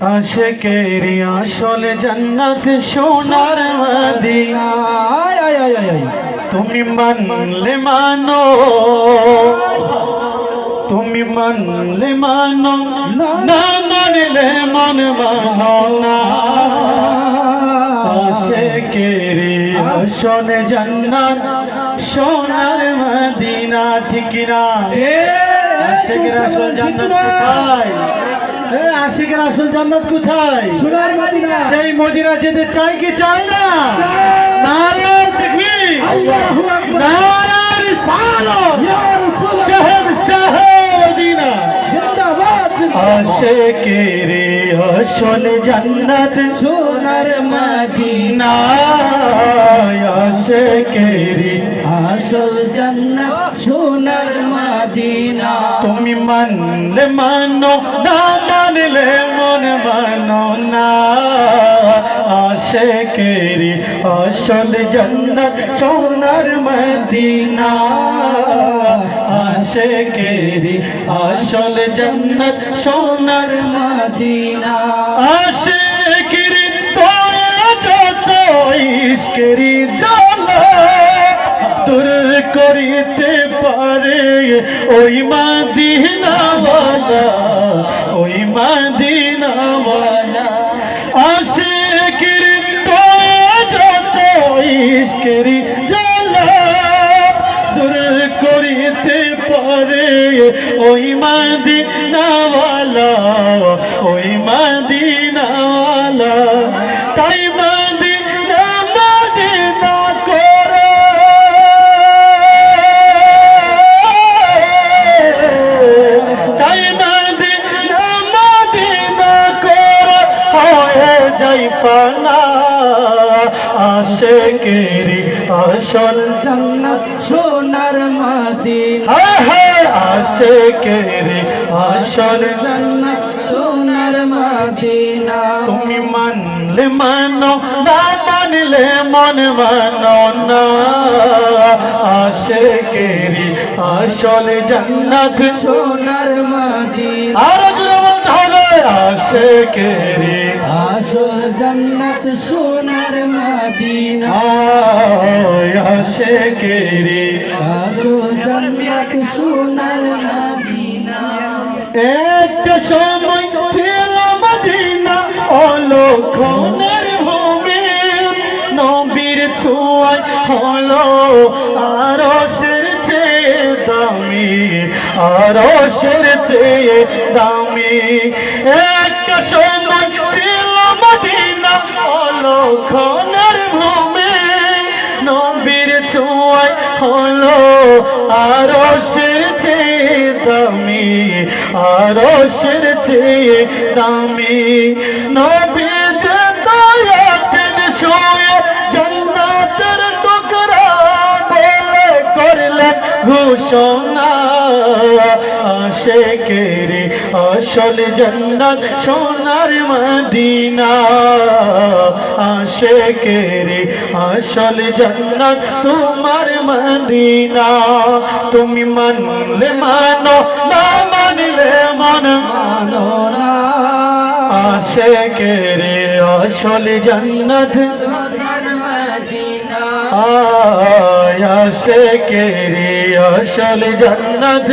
আশেকেরি আসল জান্নাত সোনার মদিনা। তুমি মানলে মানো। তুমি মানলে মানো। না মানলে মন মানো না। আশেকেরি আসল জান্নাত সোনার মদিনা। ঠিক না আশেকের আসল জান্নাত কোথায়? আশেকের আসল জান্নাত কোথায়? সোনার মাদিনা। সেই মদিনা যেতে চাই কি চাই না? নারে দেখবি? আল্লাহু আকবার। নারে রিসালাত রাসূলুল্লাহ। শহর শহর মদিনা। জিন্দাবাদ জিন্দাবাদ। আসল জান্নাত। সোনার মাদিনা। আশেকেরে আসল জান্নাত সোনার মাদিনা। তুমি মানলে মানো না মানলে মন মানো না। আশেকেরি আসল জন্নত সোনার মদিনা। আশেকেরি আসল জন্নত সোনার মাদিনা। আশেকেরি তোয়া যত দূর করিতে পারে। ওই মাদিনাওয়ালা ওই মাদিনাওয়ালা। আশেকের তোয়া যত ইস্কেরি জানা দূর করিতে পারে। ওই মাদিনাওয়ালা ওই মাদিনাওয়ালা। যাই পানা আশেকেরি আসল জান্নাত। সোনার মাদিনা। হায় হায় আশেকেরি আসল জান্নাত। সোনার মাদিনা। তুমি মানলে মানো না মানলে মন মানো না। আশেকেরি আসল জান্নাত। সোনার মাদিনা। হবে আশেকেরি আসল জান্নাত সোনার মাদিনা। আয় আশেকেরি আসল জান্নাত সোনার মাদিনা। একটা সময় আরশের চেয়ে দামি। সময় ছিল মদিনা ভূমি। নবীর ছোঁয়ায় হলো আরশের চেয়ে দামি, আরশের চেয়ে দামি। নবী ঘোষণা আশেকেরে আসল জান্নাত সোনার মদিনা। আশেকেরে আসল জান্নাত তোমার মদিনা। তুমি মানলে মানো না মানলে মন মানো না। আশেকেরে আসল জান্নাত সোনার মাদিনা। আশেকেরে আসল জান্নাত